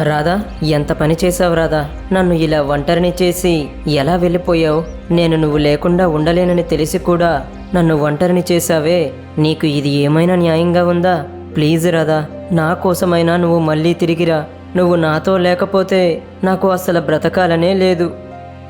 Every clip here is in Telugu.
రాధా ఎంత పని చేసావు రాధా? నన్ను ఇలా ఒంటరిని చేసి ఎలా వెళ్ళిపోయావు? నేను నువ్వు లేకుండా ఉండలేనని తెలిసి కూడా నన్ను ఒంటరిని చేశావే. నీకు ఇది ఏమైనా న్యాయంగా ఉందా? ప్లీజ్ రాధా నా కోసమైనా నువ్వు మళ్ళీ తిరిగిరా. నువ్వు నాతో లేకపోతే నాకు అసలు బ్రతకాలనే లేదు.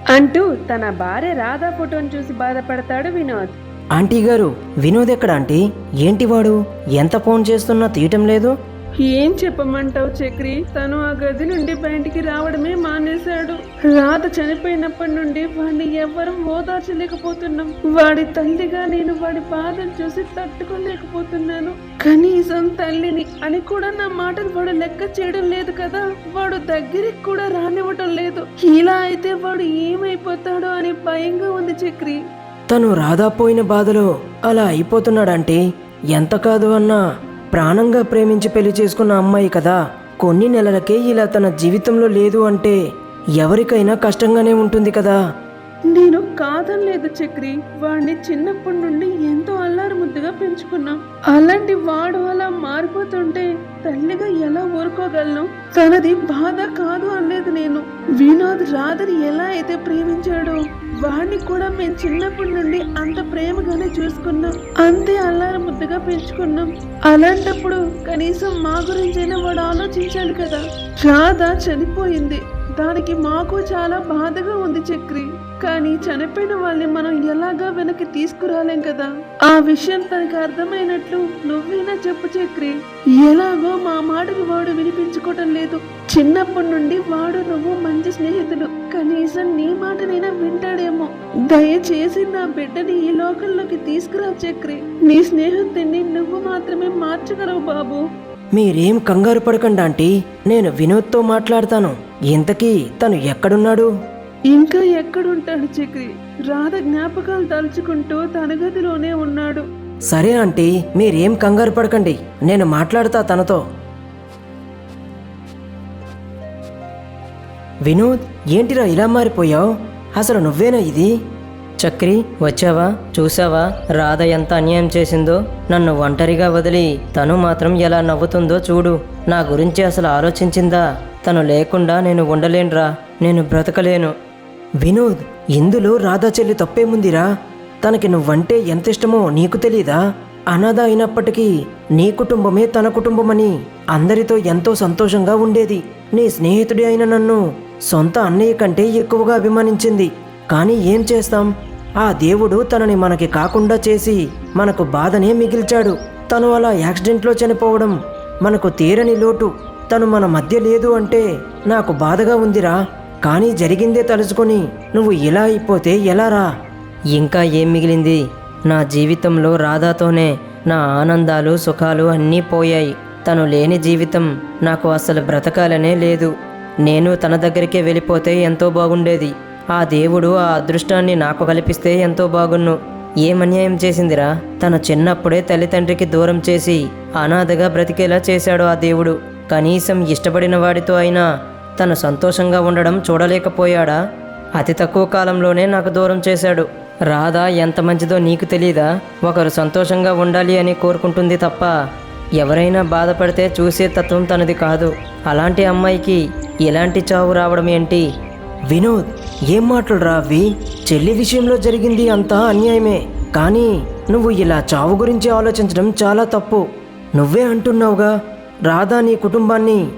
అంటూ తన భార్య రాధా ఫోటోను చూసి బాధపడతాడు వినోద్. ఆంటీ గారు వినోద్ ఎక్కడ ఆంటీ? ఏంటి వాడు? ఎంత ఫోన్ చేస్తున్నా తీయటం లేదు? ఏం చెప్పమంటావు చక్రి? తను ఆ గది నుండి బయటికి రావడమే మానేశాడు. రాధ చనిపోయినప్పటి నుండి వాడిని ఎవ్వరూ ఓదార్చలేకపోతున్నాం వాడి తల్లిగా నేను వాడి బాధను చూసి తట్టుకోలేకపోతున్నాను. కనీసం తల్లిని అని కూడా నా మాటలు వాడు లెక్క చేయడం లేదు కదా? వాడు దగ్గరికి కూడా రానివ్వటం లేదు. ఇలా అయితే వాడు ఏమైపోతాడో అని భయంగా ఉంది చక్రి. తను రాధాపోయిన బాధలో అలా అయిపోతున్నాడంటే ఎంత కాదు అన్నా. ప్రాణంగా ప్రేమించి పెళ్ళి చేసుకున్న అమ్మాయి కదా. కొన్ని నెలలకే ఇలా తన జీవితంలో లేదు అంటే ఎవరికైనా కష్టంగానే ఉంటుంది కదా. నేను కాదనలేదు చక్రి. వాడిని చిన్నప్పటి నుండి ఎంతో అల్లారు ముద్దుగా పెంచుకున్నాం. అలాంటి వాడు అలా మారిపోతుంటే తల్లిగా ఎలా ఊరుకోగలను? తనది బాధ కాదు అనలేదు నేను. వినోద్ రాధని ఎలా అయితే ప్రేమించాడో వాడిని కూడా మేము చిన్నప్పటి నుండి అంత ప్రేమగానే చూసుకున్నాం. అంతే అల్లారం ముద్దగా పెంచుకున్నాం. అలాంటప్పుడు కనీసం మా గురించైనా వాడు ఆలోచించాలి కదా. రాధ చనిపోయింది. దానికి మాకు చాలా బాధగా ఉంది చక్రి. కానీ చనిపోయిన వాళ్ళని మనం ఎలాగా వెనక్కి తీసుకురాలేం కదా? ఆ విషయం తనకి అర్థమైనట్లు నువ్వైనా చెప్పు చక్రి. ఎలాగో మా మాటని వాడు వినిపించుకోవటం లేదు. చిన్నప్పటి నుండి వాడు నువ్వు మంచి స్నేహితుడు. కనీసం నీ మాటనైనా వింటాడేమో. దయచేసి నా బిడ్డని ఈ లోకంలోకి తీసుకురా చక్రి. నీ స్నేహితుడిని నువ్వు మాత్రమే మార్చగలవు బాబు. మీరేం కంగారు పడకండి ఆంటీ. నేను వినోద్తో మాట్లాడతాను. ఇంతకీ తను ఎక్కడున్నాడు? ఇంకా ఎక్కడుంటాడు చక్రి? రాధ జ్ఞాపకాలు తలుచుకుంటూ తన గదిలోనే ఉన్నాడు. సరే ఆంటీ మీరేం కంగారు పడకండి. నేను మాట్లాడతా తనతో. వినోద్ ఏంటిరా ఇలా మారిపోయావు? అసలు నువ్వేనా ఇది? చక్రి వచ్చావా? చూసావా? రాధ ఎంత అన్యాయం చేసిందో? నన్ను ఒంటరిగా వదిలి తను మాత్రం ఎలా నవ్వుతుందో చూడు. నా గురించి అసలు ఆలోచించిందా? తను లేకుండా నేను ఉండలేనురా. నేను బ్రతకలేను. వినోద్ ఇందులో రాధా చెల్లి తప్పేముందిరా? తనకి నువ్వంటే ఎంత ఇష్టమో నీకు తెలీదా? అనాథ అయినప్పటికీ నీ కుటుంబమే తన కుటుంబమని అందరితో ఎంతో సంతోషంగా ఉండేది. నీ స్నేహితుడి అయిన నన్ను సొంత అన్నయ్య కంటే ఎక్కువగా అభిమానించింది. కానీ ఏం చేస్తాం? ఆ దేవుడు తనని మనకి కాకుండా చేసి మనకు బాధనే మిగిల్చాడు. తను అలా యాక్సిడెంట్లో చనిపోవడం మనకు తీరని లోటు. తను మన మధ్య లేదు అంటే నాకు బాధగా ఉందిరా. కానీ జరిగిందే తలుచుకొని నువ్వు ఇలా అయిపోతే ఎలారా? ఇంకా ఏం మిగిలింది? నా జీవితంలో రాధాతోనే నా ఆనందాలు సుఖాలు అన్నీ పోయాయి. తను లేని జీవితం నాకు అసలు బ్రతకాలనే లేదు. నేను తన దగ్గరికే వెళ్ళిపోతే ఎంతో బాగుండేది. ఆ దేవుడు ఆ అదృష్టాన్ని నాకు కల్పిస్తే ఎంతో బాగున్ను. ఏం అన్యాయం చేసిందిరా? తన చిన్నప్పుడే తల్లిదండ్రికి దూరం చేసి అనాథగా బ్రతికేలా చేశాడు ఆ దేవుడు. కనీసం ఇష్టపడిన వాడితో అయినా తను సంతోషంగా ఉండడం చూడలేకపోయాడా? అతి తక్కువ కాలంలోనే నాకు దూరం చేశాడు. రాధా ఎంత మంచిదో నీకు తెలీదా? ఒకరు సంతోషంగా ఉండాలి అని కోరుకుంటుంది తప్ప ఎవరైనా బాధపడితే చూసే తత్వం తనది కాదు. అలాంటి అమ్మాయికి ఇలాంటి చావు రావడం ఏంటి? వినోద్ ఏం మాటలు రావి చెల్లి విషయంలో జరిగింది అంతా అన్యాయమే. కానీ నువ్వు ఇలా చావు గురించి ఆలోచించడం చాలా తప్పు. నువ్వే అంటున్నావుగా రాధా నీ కుటుంబాన్ని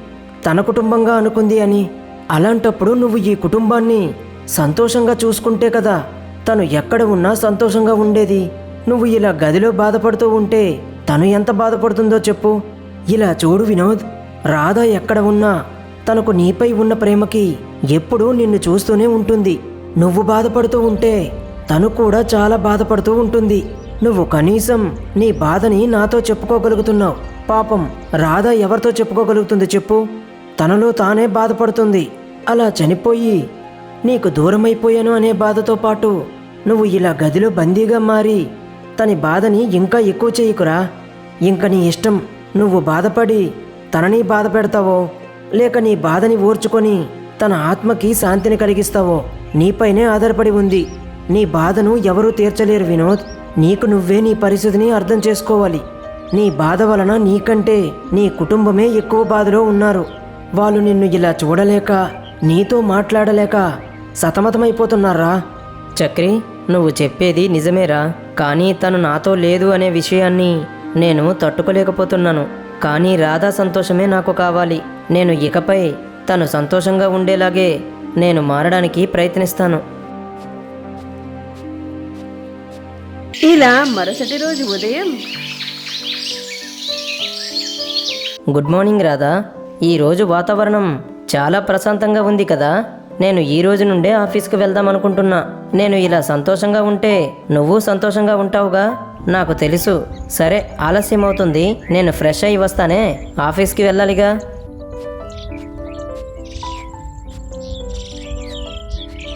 తన కుటుంబంగా అనుకుంది అని. అలాంటప్పుడు నువ్వు ఈ కుటుంబాన్ని సంతోషంగా చూసుకుంటే కదా తను ఎక్కడ ఉన్నా సంతోషంగా ఉండేది. నువ్వు ఇలా గదిలో బాధపడుతూ ఉంటే తను ఎంత బాధపడుతుందో చెప్పు. ఇలా చూడు వినోద్ రాధ ఎక్కడ ఉన్నా తనకు నీపై ఉన్న ప్రేమకి ఎప్పుడూ నిన్ను చూస్తూనే ఉంటుంది. నువ్వు బాధపడుతూ ఉంటే తను కూడా చాలా బాధపడుతూ ఉంటుంది. నువ్వు కనీసం నీ బాధని నాతో చెప్పుకోగలుగుతున్నావు. పాపం రాధ ఎవరితో చెప్పుకోగలుగుతుంది చెప్పు. తనలో తానే బాధపడుతుంది. అలా చనిపోయి నీకు దూరమైపోయాను అనే బాధతో పాటు నువ్వు ఇలా గదిలో బందీగా మారి తని బాధని ఇంకా ఎక్కువ చేయకురా. ఇంక నీ ఇష్టం నువ్వు బాధపడి తనని బాధ పెడతావో లేక నీ బాధని ఓర్చుకొని తన ఆత్మకి శాంతిని కలిగిస్తావో నీపైనే ఆధారపడి ఉంది. నీ బాధను ఎవరూ తీర్చలేరు వినోద్. నీకు నువ్వే నీ పరిస్థితిని అర్థం చేసుకోవాలి. నీ బాధ వలన నీకంటే నీ కుటుంబమే ఎక్కువ బాధలో ఉన్నారు. వాళ్ళు నిన్ను ఇలా చూడలేక నీతో మాట్లాడలేక సతమతమైపోతున్నారా? చక్రి నువ్వు చెప్పేది నిజమేరా. కానీ తను నాతో లేదు అనే విషయాన్ని నేను తట్టుకోలేకపోతున్నాను. కానీ రాధా సంతోషమే నాకు కావాలి. నేను ఇకపై తను సంతోషంగా ఉండేలాగే నేను మారడానికి ప్రయత్నిస్తాను. ఇలా మరుసటి రోజు ఉదయం గుడ్ మార్నింగ్ రాధా. ఈరోజు వాతావరణం చాలా ప్రశాంతంగా ఉంది కదా. నేను ఈ రోజు నుండే ఆఫీస్కి వెళ్దాం అనుకుంటున్నా. నేను ఇలా సంతోషంగా ఉంటే నువ్వు సంతోషంగా ఉంటావుగా? నాకు తెలుసు. సరే ఆలస్యం అవుతుంది. నేను ఫ్రెష్ అయి వస్తానే. ఆఫీస్కి వెళ్ళాలిగా.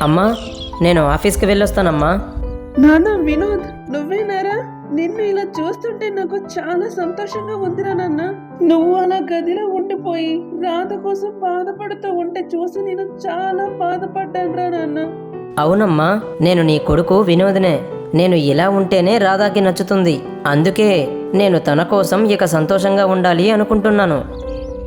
అమ్మా నేను ఆఫీస్కి వెళ్ళొస్తానమ్మా. నాన్న వినోద్ నువ్వే? నిన్ను ఇలా చూస్తుంటే నాకు చాలా సంతోషంగా ఉందిరా నాన్న. నువ్వు అలా గదిలో ఉండిపోయి రాధ కోసం బాధపడుతూ ఉంటే చూసి నేను చాలా బాధపడ్డానురా నాన్న. అవునమ్మా నేను నీ కొడుకు వినోద్నే. నేను ఇలా ఉంటేనే రాధాకి నచ్చుతుంది. అందుకే నేను తన కోసం ఇక సంతోషంగా ఉండాలి అనుకుంటున్నాను.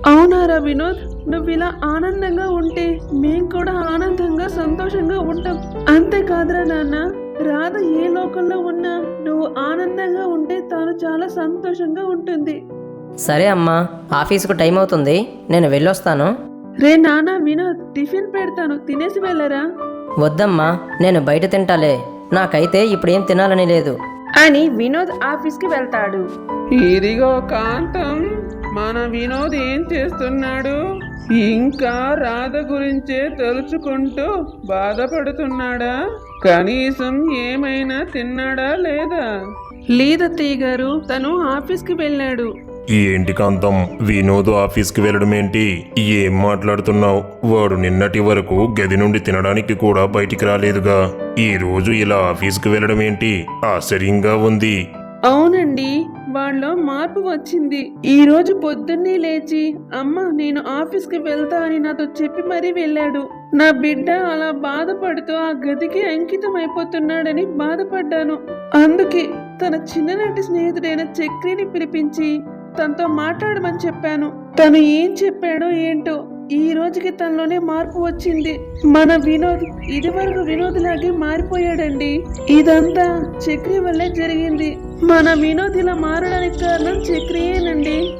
అవునారా వినోద్ నువ్వు ఇలా ఆనందంగా ఉంటే మేం కూడా ఆనందంగా సంతోషంగా ఉంటాం. అంతేకాదురా నాన్న. రాధ ఏ లోకంలో ఉన్నా నువ్వు ఆనందంగా ఉంటే తాను చాలా సంతోషంగా ఉంటుంది. సరే అమ్మా ఆఫీసుకు టైం అవుతుంది నేను వెళ్ళొస్తాను. రే నాన్న వినోద్ టిఫిన్ పెడతాను తినేసి వెళ్ళరా? వద్దమ్మా నేను బయట తింటాలే నాకైతే ఇప్పుడేం తినాలని లేదు. అని వినోద్ ఆఫీస్కి వెళ్తాడు. ఇదిగో కాంతం మన వినోద్ ఏం చేస్తున్నాడు? ఇంకా రాధ గురించే తలుచుకుంటూ బాధపడుతున్నాడా? కనీసం ఏమైనా తిన్నాడా లేదా? లేదత్తయ్య గారు తను ఆఫీస్కి వెళ్ళాడు ఏంటి కాంతం? వినోద్ ఆఫీస్కి వెళ్ళడం ఏంటి? ఏం మాట్లాడుతున్నావు? వాడు నిన్నటి వరకు గది నుండి తినడానికి కూడా బయటికి రాలేదుగా. ఈ రోజు ఇలా ఆఫీస్కి వెళ్ళడం ఏంటి? ఆశ్చర్యంగా ఉంది. అవునండి వాళ్ళలో మార్పు వచ్చింది. ఈ రోజు పొద్దున్నే లేచి అమ్మ నేను ఆఫీస్కి వెళ్తా అని నాతో చెప్పి మరీ వెళ్ళాడు. నా బిడ్డ అలా బాధపడుతూ ఆ గదికి అంకితం అయిపోతున్నాడని బాధపడ్డాను. అందుకే తన చిన్ననాటి స్నేహితుడైన చక్రిని పిలిపించి తనతో మాట్లాడమని చెప్పాను. తను ఏం చెప్పాడో ఏంటో ఈ రోజుకి తనలోనే మార్పు వచ్చింది. మన వినోద్ ఇదివరకు వినోద్ లాగే మారిపోయాడండి. ఇదంతా చక్రి వల్లే జరిగింది. మన వినోద్ ఇలా మారడానికి కారణం చక్రియేనండి.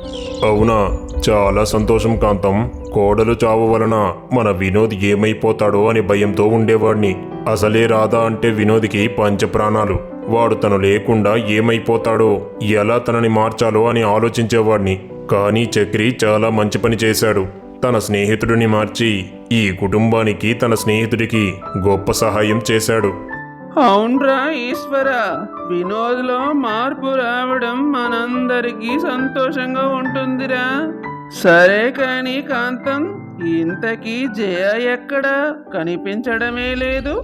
అవునా? చాలా సంతోషం కాంతం. కోడలు చావు వలన మన వినోద్ ఏమైపోతాడో అని భయంతో ఉండేవాడిని. అసలే రాధా అంటే వినోద్కి పంచప్రాణాలు. వాడు తను లేకుండా ఏమైపోతాడో ఎలా తనని మార్చాలో అని ఆలోచించేవాడిని. కానీ చక్రి చాలా మంచి పని చేశాడు. తన స్నేహితుడిని మార్చి ఈ కుటుంబానికి తన స్నేహితుడికి గొప్ప సహాయం చేశాడు. అవునరా ఈశ్వర. వినోద్లో మార్పు రావడం మనందరికీ సంతోషంగా ఉంటుందిరా. సరే కాని కాంతం ఇంతకీ జయ ఎక్కడా? కనిపించడమే లేదు.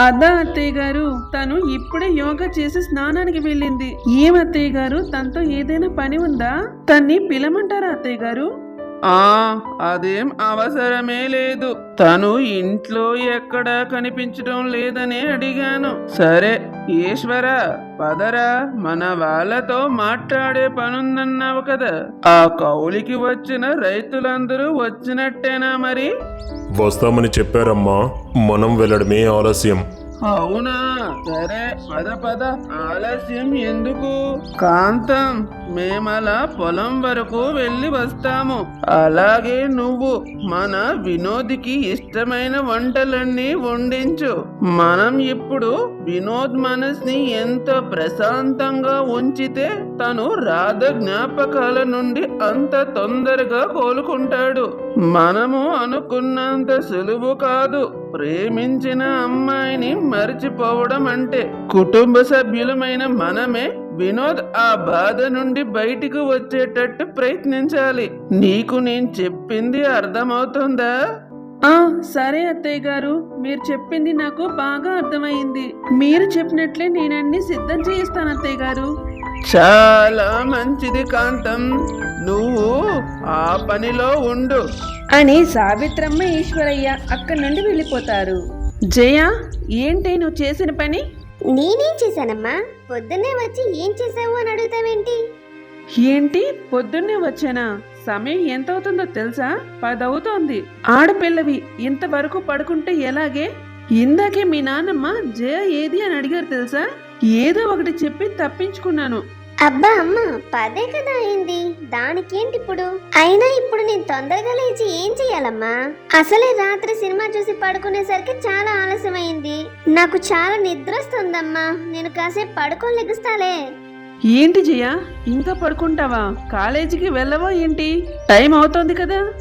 అదా అత్తయ్య గారు తను ఇప్పుడే యోగా చేసి స్నానానికి వెళ్ళింది. ఏం అత్తయ్య గారు తనతో ఏదైనా పని ఉందా? తన్ని పిలమంటారా అత్తయ్య గారు? ఆ అదేం అవసరమే లేదు. తను ఇంట్లో ఎక్కడా కనిపించడం లేదని అడిగాను. సరే ఈశ్వర పదరా మన వాళ్ళతో మాట్లాడే పనుందన్నావు కదా. ఆ కౌలికి వచ్చిన రైతులందరూ వచ్చినట్టేనా మరి? వస్తామని చెప్పారమ్మా. మనం వెళ్ళడమే ఆలస్యం. అవునా? సరే పద పద. ఆలస్యం ఎందుకు? కాంతం మేమలా పొలం వరకు వెళ్ళి వస్తాము. అలాగే నువ్వు మన వినోద్కి ఇష్టమైన వంటలన్నీ వండించు. మనం ఇప్పుడు వినోద్ మనస్ని ఎంత ప్రశాంతంగా ఉంచితే తను రాధ జ్ఞాపకాల నుండి అంత తొందరగా కోలుకుంటాడు. మనము అనుకున్నంత సులువు కాదు. ప్రేమించిన అమ్మాయిని మర్చిపోవడం అంటే కుటుంబ సభ్యులమైన మనమే వినోద్ ఆ బాధ నుండి బయటికి వచ్చేటట్టు ప్రయత్నించాలి. నీకు నేను చెప్పింది అర్థమవుతుందా? ఆ సరే అత్తయ్య గారు. మీరు చెప్పింది నాకు బాగా అర్థమైంది. మీరు చెప్పినట్లే నేనన్ని సిద్ధం చేయిస్తాను అత్తయ్య గారు. చాలా మంచిది కాంతం. నువ్వు ఆ పనిలో ఉండు. అని సావిత్రమ్మ ఈశ్వరయ్య అక్కడి నుండి వెళ్ళిపోతారు. జయ ఏంటి నువ్వు చేసిన పని? నేనేం చేశానమ్మా? పొద్దున్నే వచ్చి ఏం చేసావు అని అడుగుతావేంటి? ఏంటి? పొద్దున్నే వచ్చానా? సమయం ఎంత అవుతుందో తెలుసా? పదవుతోంది. ఆడపిల్లవి ఇంతవరకు పడుకుంటే ఎలాగే? ఇందాకే మీ నాన్నమ్మ జయ ఏది అని అడిగారు తెలుసా? ఏదో ఒకటి చెప్పి తప్పించుకున్నాను. అబ్బా అమ్మ పదే కదా అయింది. దానికేంటి ఇప్పుడు అయినా ఇప్పుడు నేను తొందరగా లేచి ఏం చెయ్యాలమ్మా అసలే రాత్రి సినిమా చూసి పడుకునేసరికి చాలా ఆలస్యమైంది. నాకు చాలా నిద్ర వస్తుందమ్మా నేను కాసేపు పడుకోలేగుస్తాలే ఏంటి జయ? ఇంకా పడుకుంటావా? కాలేజీకి వెళ్ళవా ఏంటి? టైం అవుతోంది కదా.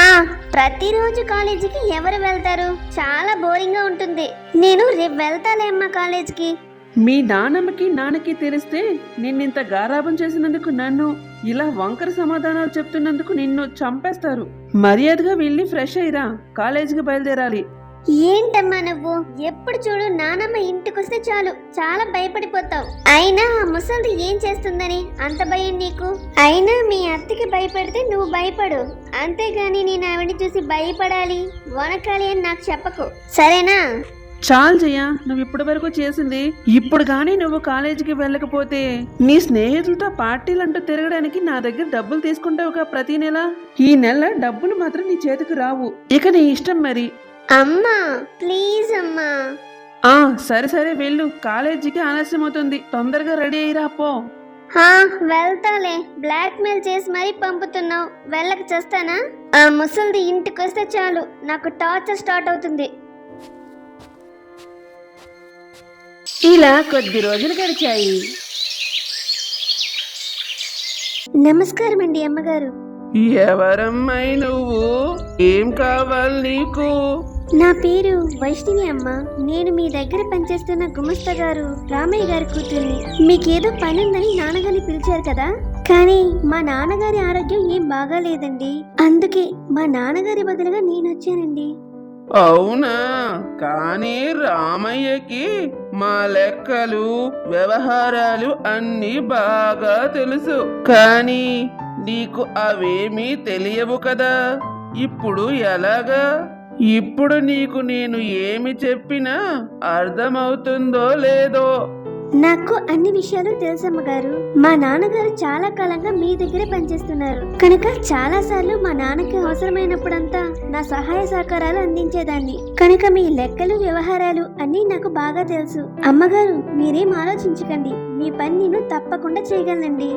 ఆ ప్రతిరోజు కాలేజీకి ఎవరు వెళ్తారు? చాలా బోరింగ్గా ఉంటుంది. నేను రేపు వెళ్తాలే అమ్మా కాలేజీకి. మీ నాన్నమ్మకి నాన్నకి తెలిస్తే నిన్నింత గారాబం చేసినందుకు నన్ను ఇలా వంకర సమాధానాలు చెప్తున్నందుకు నిన్ను చంపేస్తారు. మర్యాదగా వెళ్ళి ఫ్రెష్ అయ్యిరా. కాలేజీకి బయలుదేరాలి. ఏంటమ్మా నువ్వు? ఎప్పుడు చూడు నానమ్మ ఇంటికొస్తే చాలు. చాలా భయపడిపోతావు. అయినా ఆ ముసలిది ఏం చేస్తుందని? అంత భయం నీకు? అయినా మీ అత్తకి భయపడితే నువ్వు భయపడు. అంతేగాని నేను ఆవిడ చూసి భయపడాలి. వనకాలి అని నాకు చెప్పకు. సరేనా? చాలు జయ నువ్వు ఇప్పటి వరకు చేసింది. ఇప్పుడు గానీ నువ్వు కాలేజీకి వెళ్ళకపోతే నీ స్నేహితులతో పార్టీలంటూ తిరగడానికి నా దగ్గర డబ్బులు తీసుకుంటావుగా ప్రతి నెల? ఈ నెల డబ్బులు మాత్రం నీ చేతికి రావు. ఇక నీ ఇష్టం మరి. అమ్మా ప్లీజ్ అమ్మా. ఆ సరే సరే వెళ్ళు. కాలేజీకి ఆలస్యం అవుతుంది తొందరగా రెడీ అయ్యిరా పో. హా వెళ్తాలే. బ్లాక్ మెయిల్ చేసి మరీ పంపుతున్నావు. వెళ్ళక చేస్తానా? ఆ ముసలిది ఇంటికొస్తే చాలు. నాకు టార్చర్ స్టార్ట్ అవుతుంది. ఇలా కొద్ది రోజులు గడిచాయి. నమస్కారం అండి అమ్మగారు. ఎవరమ్మాయి నువ్వు? ఏం కావాలి నీకు? నా పేరు వైష్ణవి అమ్మ. నేను మీ దగ్గర పనిచేస్తున్న గుమస్తా గారు రామయ్య గారి కూతుర్ని. మీకేదో పని ఉందని నాన్నగారిని పిలిచారు కదా? కానీ మా నాన్నగారి ఆరోగ్యం ఏం బాగాలేదండి. అందుకే మా నాన్నగారి బదులుగా నేను వచ్చానండి. అవునా? కానీ రామయ్యకి మా లెక్కలు వ్యవహారాలు అన్నీ బాగా తెలుసు. కానీ నీకు అవేమీ తెలియవు కదా? ఇప్పుడు ఎలాగా? ఇప్పుడు నీకు నేను ఏమి చెప్పినా అర్థమవుతుందో లేదో? నాకు అన్ని విషయాలు తెలుసమ్మ గారు. మా నాన్నగారు చాలా కాలంగా మీ దగ్గరే పనిచేస్తున్నారు. కనుక చాలా సార్లు మా నాన్నకి అవసరమైనప్పుడంతా నా సహాయ సహకారాలు అందించేదాన్ని. కనుక మీ లెక్కలు వ్యవహారాలు అన్నీ నాకు బాగా తెలుసు. అమ్మగారు మీరేం ఆలోచించకండి. మీ పని నేను తప్పకుండా చేయగలనండి.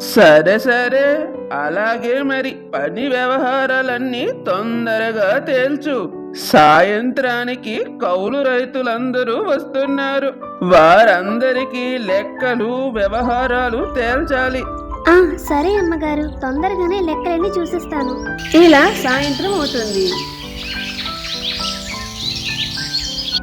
సరే సరే. అలాగే మరి పని వ్యవహారాలన్నీ తొందరగా తేల్చు. సాయంత్రానికి కౌలు రైతులందరూ వస్తున్నారు. వారందరికీ లెక్కలు వ్యవహారాలు తేల్చాలి. ఆ సరే అమ్మగారు. తొందరగానే లెక్కలన్నీ చూసిస్తాను. ఇలా సాయంత్రం అవుతుంది.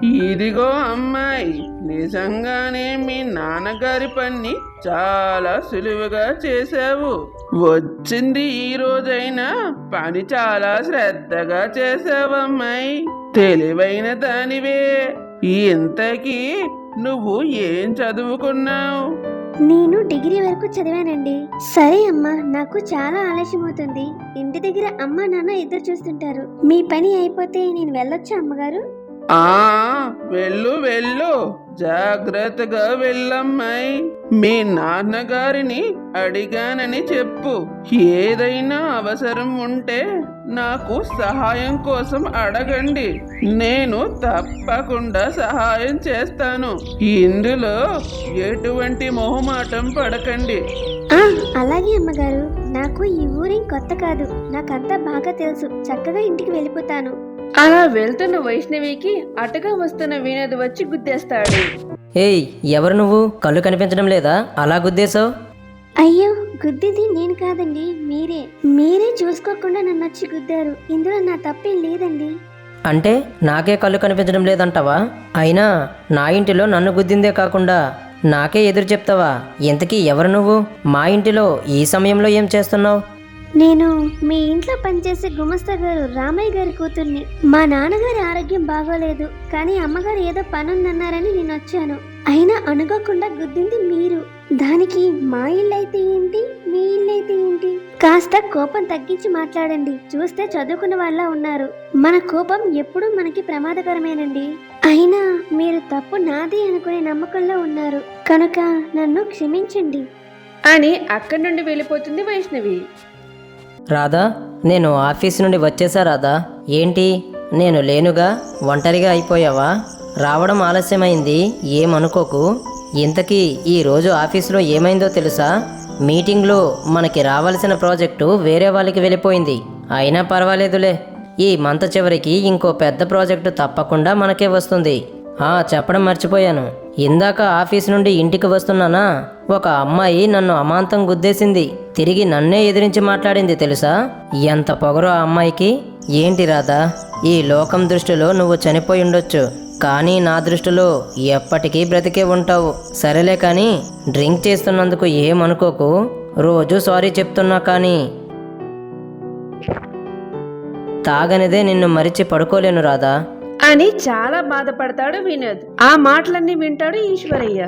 ఇదిగో అమ్మాయి నిజంగానే మీ నాన్నగారి పని చాలా సులువుగా చేశావు. వచ్చింది ఈ రోజైనా పని చాలా శ్రద్ధగా చేసావు అమ్మాయి. తెలివైన దానివే. ఇంతకీ నువ్వు ఏం చదువుకున్నావు? నేను డిగ్రీ వరకు చదివానండి. సరే అమ్మా నాకు చాలా ఆలస్యం అవుతుంది ఇంటి దగ్గర అమ్మ నాన్న ఇద్దరు చూస్తుంటారు. మీ పని అయిపోతే నేను వెళ్ళొచ్చా అమ్మగారు? ఆ వెళ్ళు వెళ్ళు. జాగ్రత్తగా వెళ్ళమ్మాయి మీ నాన్నగారిని అడిగానని చెప్పు. ఏదైనా అవసరం ఉంటే నాకు సహాయం కోసం అడగండి. నేను తప్పకుండా సహాయం చేస్తాను. ఇందులో ఎటువంటి మొహమాటం పడకండి. అలాగే అమ్మగారు. నాకు ఈ ఊరేం కొత్త కాదు. నాకంతా బాగా తెలుసు. చక్కగా ఇంటికి వెళ్ళిపోతాను. అలా వెళ్తున్న వైష్ణవికి అటగా వస్తున్న వినోద్ వచ్చి గుద్దేస్తాడు. ఏయ్ ఎవరు నువ్వు? కళ్ళు కనిపించడం లేదా? అలా గుద్దేశావు? అయ్యో గుద్దిది నేను కాదండి మీరే. మీరే చూసుకోకుండా నన్ను వచ్చి గుద్దారు. ఇందులో నా తప్పేం లేదండి. అంటే నాకే కళ్ళు కనిపించడం లేదంటావా? అయినా నా ఇంటిలో నన్ను గుద్దిందే కాకుండా నాకే ఎదురు చెప్తావా? ఇంతకీ ఎవరు నువ్వు? మా ఇంటిలో ఈ సమయంలో ఏం చేస్తున్నావు? నేను మీ ఇంట్లో పనిచేసే గుమస్తా గారు రామయ్య గారి కూతుర్ని. మా నాన్నగారి ఆరోగ్యం బాగోలేదు కానీ అమ్మగారు ఏదో పనుందన్నారని నేను వచ్చాను. అయినా అనుకోకుండా గుద్దింది మీరు. దానికి మా ఇల్లు అయితే ఏంటి మీ ఇల్లు అయితే ఏంటి? కాస్త కోపం తగ్గించి మాట్లాడండి. చూస్తే చదువుకున్న వాళ్ళ ఉన్నారు. మన కోపం ఎప్పుడూ మనకి ప్రమాదకరమేనండి. అయినా మీరు తప్పు నాది అనుకునే నమ్మకంలో ఉన్నారు. కనుక నన్ను క్షమించండి. అని అక్కడి నుండి వెళ్ళిపోతుంది వైష్ణవి. రాధా నేను ఆఫీస్ నుండి వచ్చేసా రాధా. ఏంటి? నేను లేనుగా ఒంటరిగా అయిపోయావా? రావడం ఆలస్యమైంది ఏమనుకోకు? ఇంతకీ ఈ రోజు ఆఫీసులో ఏమైందో తెలుసా? మీటింగ్లో మనకి రావాల్సిన ప్రాజెక్టు వేరే వాళ్ళకి వెళ్ళిపోయింది. అయినా పర్వాలేదులే. ఈ మంత్ చివరికి ఇంకో పెద్ద ప్రాజెక్టు తప్పకుండా మనకే వస్తుంది. ఆ చెప్పడం మర్చిపోయాను. ఇందాక ఆఫీస్ నుండి ఇంటికి వస్తున్నానా? ఒక అమ్మాయి నన్ను అమాంతం గుద్దేసింది. తిరిగి నన్నే ఎదిరించి మాట్లాడింది తెలుసా? ఎంత పొగరు ఆ అమ్మాయికి. ఏంటి రాధా? ఈ లోకం దృష్టిలో నువ్వు చనిపోయి ఉండొచ్చు. కానీ నా దృష్టిలో ఎప్పటికీ బ్రతికే ఉంటావు. సరేలే కానీ డ్రింక్ చేస్తున్నందుకు ఏమనుకోకు? రోజు సారీ చెప్తున్నా కానీ. తాగనిదే నిన్ను మరిచి పడుకోలేను రాదా అని చాలా బాధపడతాడు వినోద్. ఆ మాటలన్నీ వింటాడు ఈశ్వరయ్య.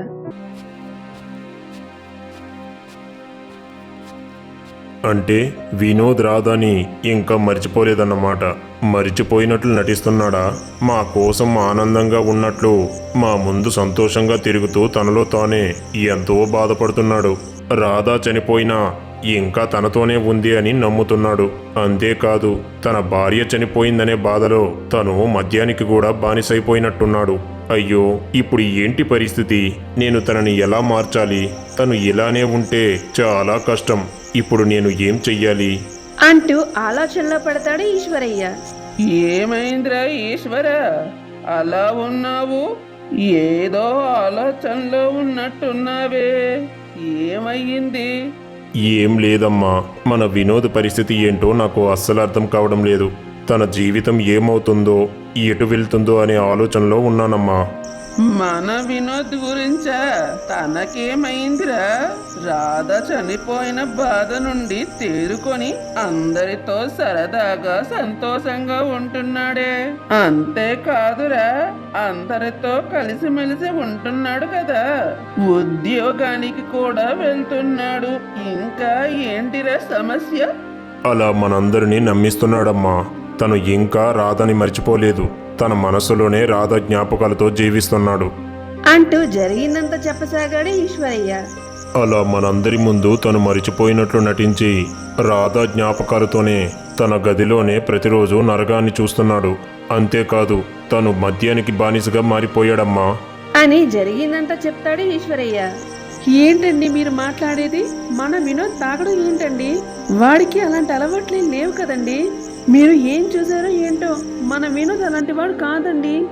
అంటే వినోద్ రాధాని ఇంకా మర్చిపోలేదన్నమాట. మరిచిపోయినట్లు నటిస్తున్నాడా? మా కోసం ఆనందంగా ఉన్నట్లు మా ముందు సంతోషంగా తిరుగుతూ తనలో తానే ఎంతో బాధపడుతున్నాడు. రాధా చనిపోయినా ఇంకా తనతోనే ఉంది అని నమ్ముతున్నాడు. అంతేకాదు తన భార్య చనిపోయిందనే బాధలో తను మద్యానికి కూడా బానిసైపోయినట్టున్నాడు. అయ్యో ఇప్పుడు ఏంటి పరిస్థితి? నేను తనని ఎలా మార్చాలి? తను ఇలానే ఉంటే చాలా కష్టం. ఇప్పుడు నేను ఏం చెయ్యాలి? అంటూ ఆలోచనలో పడతాడు ఈశ్వరయ్య. ఏమైందిరా ఈశ్వర? అలా ఉన్నావు? ఏదో ఆలోచనలో ఉన్నట్టున్నావే. ఏమయ్యింది? ఏం లేదమ్మా. మన వినోద్ పరిస్థితి ఏంటో నాకు అస్సలు అర్థం కావడం లేదు. తన జీవితం ఏమవుతుందో ఎటు వెళ్తుందో అనే ఆలోచనలో ఉన్నానమ్మా. మన వినోద్ గురించా తనకేమైందిరా? రాధ చనిపోయిన బాధ నుండి తేరుకొని అందరితో సరదాగా సంతోషంగా ఉంటున్నాడే. అంతేకాదురా అందరితో కలిసిమెలిసి ఉంటున్నాడు కదా. ఉద్యోగానికి కూడా వెళ్తున్నాడు. ఇంకా ఏంటిరా సమస్య? అలా మనందరినీ నమ్మిస్తున్నాడమ్మా. తను ఇంకా రాధని మర్చిపోలేదు. తన మనసులోనే రాధ జ్ఞాపకాలతో జీవిస్తున్నాడు. అంటూ జరిగిందంత చెప్పసాగాడు ఈశ్వరయ్య. అలా మనందరి ముందు తను మరిచిపోయినట్లు నటించి రాధా జ్ఞాపకాలతోనే తన గదిలోనే ప్రతిరోజు నరగాన్ని చూస్తున్నాడు. అంతేకాదు తను మద్యానికి బానిసగా మారిపోయాడమ్మా. అని జరిగిందంతా చెప్తాడు ఈశ్వరయ్య. ఏంటండి మీరు మాట్లాడేది? మన వినోద్ తాగడం ఏంటండి? వాడికి అలాంటి అలవాట్లే లేవు కదండి? మీరు ఏం చూసారో ఏంటో? మన వినోద్ అలాంటి వాడు కాదండి.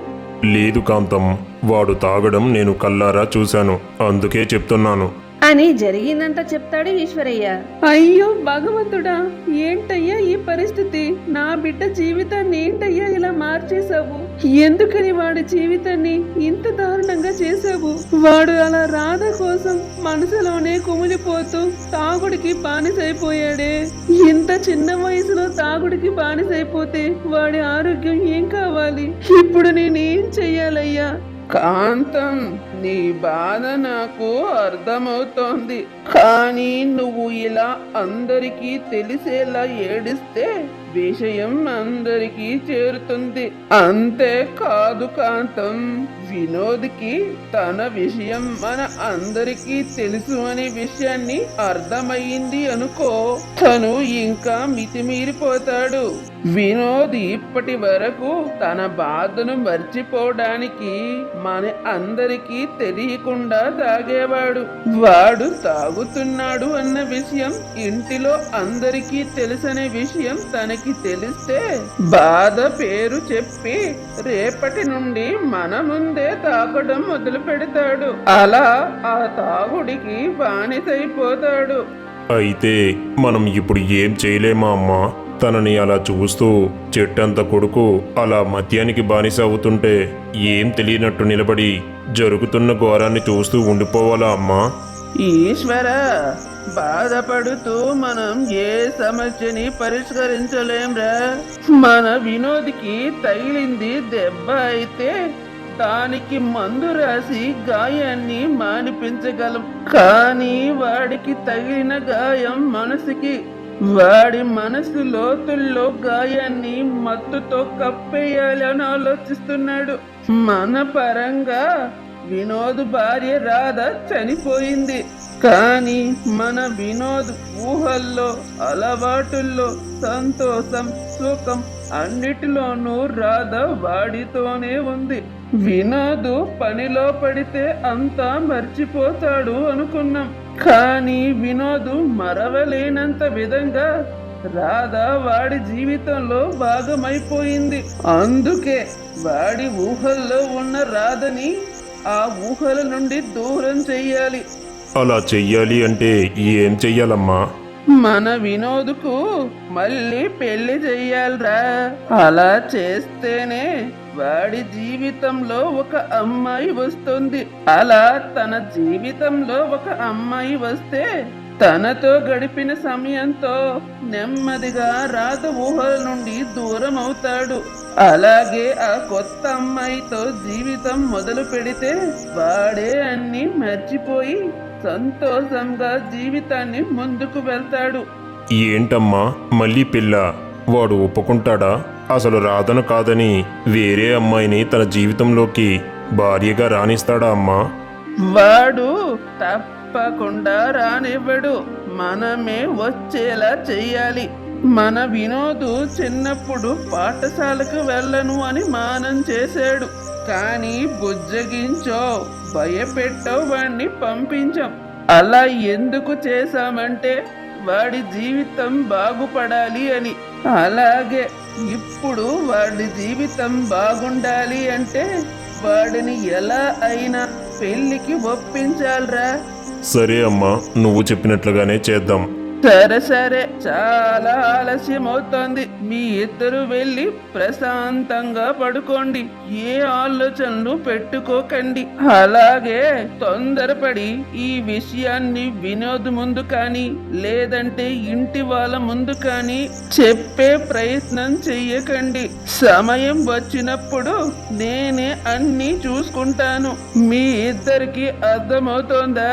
లేదు కాంతం వాడు తాగడం నేను కల్లారా చూశాను. అందుకే చెప్తున్నాను. అని జరిగిందంతా చెప్తాడు ఈశ్వరయ్య. అయ్యో భగవంతుడా ఏంటయ్యా ఈ పరిస్థితి? నా బిడ్డ జీవితాన్ని ఏంటయ్యా ఇలా మార్చేశావు? ఎందుకని వాడి జీవితాన్ని ఇంత దారుణంగా చేశావు? వాడు అలా రాధ కోసం మనసులోనే కుమిలిపోతూ తాగుడికి బానిసైపోయాడే. ఇంత చిన్న వయసులో తాగుడికి బానిసైపోతే వాడి ఆరోగ్యం ఏం కావాలి? ఇప్పుడు నేనేం చెయ్యాలయ్యా? కాంతం నీ బాధ నాకు అర్థమవుతోంది. కానీ నువ్వు ఇలా అందరికీ తెలిసేలా ఏడిస్తే విషయం అందరికీ చేరుతుంది. అంతే కాదు కాంతం. వినోద్కి తన విషయం మన అందరికీ తెలుసు అనే విషయాన్ని అర్థమయ్యింది అనుకో. తను ఇంకా మితిమీరిపోతాడు. వినోద్ ఇప్పటి వరకు తన బాధను మర్చిపోవడానికి మన అందరికీ తెలియకుండా తాగేవాడు. వాడు తాగుతున్నాడు అన్న విషయం ఇంటిలో అందరికీ తెలుసనే విషయం తనకి తెలిస్తే బాధ పేరు చెప్పి రేపటి నుండి మన ముందే తాగడం మొదలు పెడతాడు. అలా ఆ తాగుడికి బానిసైపోతాడు. అయితే మనం ఇప్పుడు ఏం చేయలేమా అమ్మా? తనని అలా చూస్తూ చెట్టంత కొడుకు అలా మద్యానికి బానిస అవుతుంటే ఏం తెలియనట్టు నిలబడి జరుగుతున్న ఘోరాన్ని చూస్తూ ఉండిపోవాలా అమ్మా? ఈశ్వర బాధపడుతూ మనం ఏ సమస్యని పరిష్కరించలేంరా మన వినోద్కి తగిలింది దెబ్బ అయితే దానికి మందు రాసి గాయాన్ని మానిపించగలం. కానీ వాడికి తగిలిన గాయం మనసుకి. వాడి మనసు లోతుల్లో గాయాన్ని మత్తుతో కప్పేయాలని ఆలోచిస్తున్నాడు. మన పరంగా వినోద్ భార్య రాధ చనిపోయింది. కానీ మన వినోద్ ఊహల్లో అలవాటుల్లో సంతోషం సుఖం అన్నిటిలోనూ రాధ వాడితోనే ఉంది. వినోద్ పనిలో పడితే అంతా మర్చిపోతాడు అనుకున్నాం. కానీ వినోద్ మరవలేనంత విధంగా రాధ వాడి జీవితంలో భాగమైపోయింది. అందుకే వాడి ఊహల్లో ఉన్న రాధని ఆ ఊహల నుండి దూరం చెయ్యాలి. అలా చెయ్యాలి అంటే ఏం చెయ్యాలమ్మా? మన వినోద్కు మళ్ళీ పెళ్ళి చెయ్యాలిరా. అలా చేస్తేనే వాడి జీవితంలో ఒక అమ్మాయి వస్తుంది. అలా తన జీవితంలో ఒక అమ్మాయి వస్తే తనతో గడిపిన సమయంతో నెమ్మదిగా రాత ఊహల నుండి దూరం అవుతాడు. అలాగే ఆ కొత్త అమ్మాయితో జీవితం మొదలు పెడితే వాడే అన్ని మర్చిపోయి సంతోషంగా జీవితాన్ని ముందుకు వెళ్తాడు. ఏంటమ్మా మళ్ళీ పిల్ల వాడు ఒప్పుకుంటాడా? అసలు రాధను కాదని వేరే అమ్మాయిని తన జీవితంలోకి భార్యగా రాణిస్తాడా అమ్మా? వాడు తప్పకుండా రానివ్వడు. మనమే వచ్చేలా చెయ్యాలి. మన వినోదు చిన్నప్పుడు పాఠశాలకు వెళ్ళను అని మానం చేశాడు. కానీ బుజ్జగించో భయపెట్టో వాణ్ణి పంపించాం. అలా ఎందుకు చేశామంటే వాడి జీవితం బాగుపడాలి అని. అలాగే ఇప్పుడు వాడి జీవితం బాగుండాలి అంటే వాడిని ఎలా అయినా పెళ్ళికి ఒప్పించాలిరా. సరే అమ్మా నువ్వు చెప్పినట్లుగానే చేద్దాం. సరే సరే చాలా ఆలస్యం అవుతోంది మీ ఇద్దరు వెళ్ళి ప్రశాంతంగా పడుకోండి. ఏ ఆలోచనలు పెట్టుకోకండి. అలాగే తొందరపడి ఈ విషయాన్ని వినోద్ ముందు కానీ లేదంటే ఇంటి వాళ్ళ ముందు కానీ చెప్పే ప్రయత్నం చెయ్యకండి. సమయం వచ్చినప్పుడు నేనే అన్ని చూసుకుంటాను. మీ ఇద్దరికి అర్థమవుతోందా?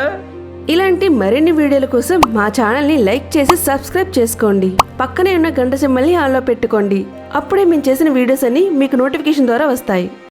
ఇలాంటి మరిన్ని వీడియోల కోసం మా ఛానల్ని లైక్ చేసి సబ్స్క్రైబ్ చేసుకోండి. పక్కనే ఉన్న గంట సిమ్మల్ని ఆన్లో పెట్టుకోండి. అప్పుడే మేము చేసిన వీడియోస్ అన్ని మీకు నోటిఫికేషన్ ద్వారా వస్తాయి.